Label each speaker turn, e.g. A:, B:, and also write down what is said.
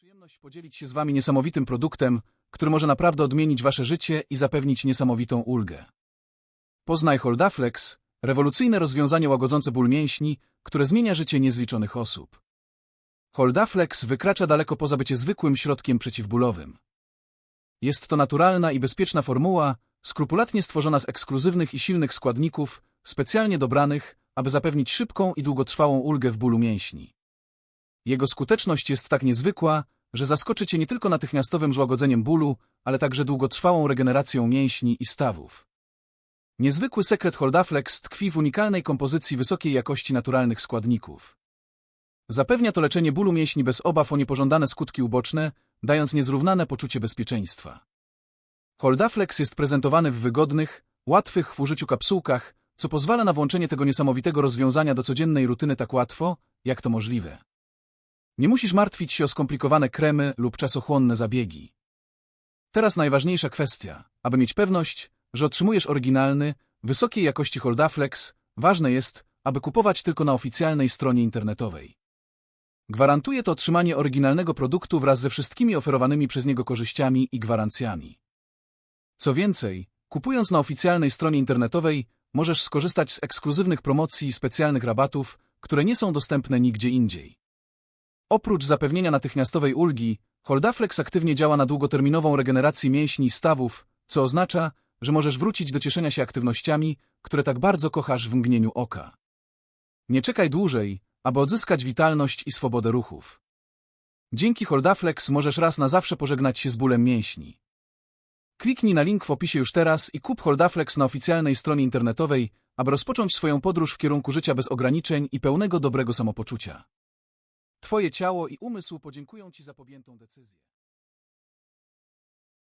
A: przyjemność podzielić się z Wami niesamowitym produktem, który może naprawdę odmienić Wasze życie i zapewnić niesamowitą ulgę. Poznaj Holdaflex, rewolucyjne rozwiązanie łagodzące ból mięśni, które zmienia życie niezliczonych osób. Holdaflex wykracza daleko poza bycie zwykłym środkiem przeciwbólowym. Jest to naturalna i bezpieczna formuła, skrupulatnie stworzona z ekskluzywnych i silnych składników, specjalnie dobranych, aby zapewnić szybką i długotrwałą ulgę w bólu mięśni. Jego skuteczność jest tak niezwykła, że zaskoczy Cię nie tylko natychmiastowym złagodzeniem bólu, ale także długotrwałą regeneracją mięśni i stawów. Niezwykły sekret Holdaflex tkwi w unikalnej kompozycji wysokiej jakości naturalnych składników. Zapewnia to leczenie bólu mięśni bez obaw o niepożądane skutki uboczne, dając niezrównane poczucie bezpieczeństwa. Holdaflex jest prezentowany w wygodnych, łatwych w użyciu kapsułkach, co pozwala na włączenie tego niesamowitego rozwiązania do codziennej rutyny tak łatwo, jak to możliwe. Nie musisz martwić się o skomplikowane kremy lub czasochłonne zabiegi. Teraz najważniejsza kwestia. Aby mieć pewność, że otrzymujesz oryginalny, wysokiej jakości Holdaflex, ważne jest, aby kupować tylko na oficjalnej stronie internetowej. Gwarantuje to otrzymanie oryginalnego produktu wraz ze wszystkimi oferowanymi przez niego korzyściami i gwarancjami. Co więcej, kupując na oficjalnej stronie internetowej, możesz skorzystać z ekskluzywnych promocji i specjalnych rabatów, które nie są dostępne nigdzie indziej. Oprócz zapewnienia natychmiastowej ulgi, Holdaflex aktywnie działa na długoterminową regenerację mięśni i stawów, co oznacza, że możesz wrócić do cieszenia się aktywnościami, które tak bardzo kochasz w mgnieniu oka. Nie czekaj dłużej, aby odzyskać witalność i swobodę ruchów. Dzięki Holdaflex możesz raz na zawsze pożegnać się z bólem mięśni. Kliknij na link w opisie już teraz i kup Holdaflex na oficjalnej stronie internetowej, aby rozpocząć swoją podróż w kierunku życia bez ograniczeń i pełnego dobrego samopoczucia. Twoje ciało i umysł podziękują Ci za podjętą decyzję.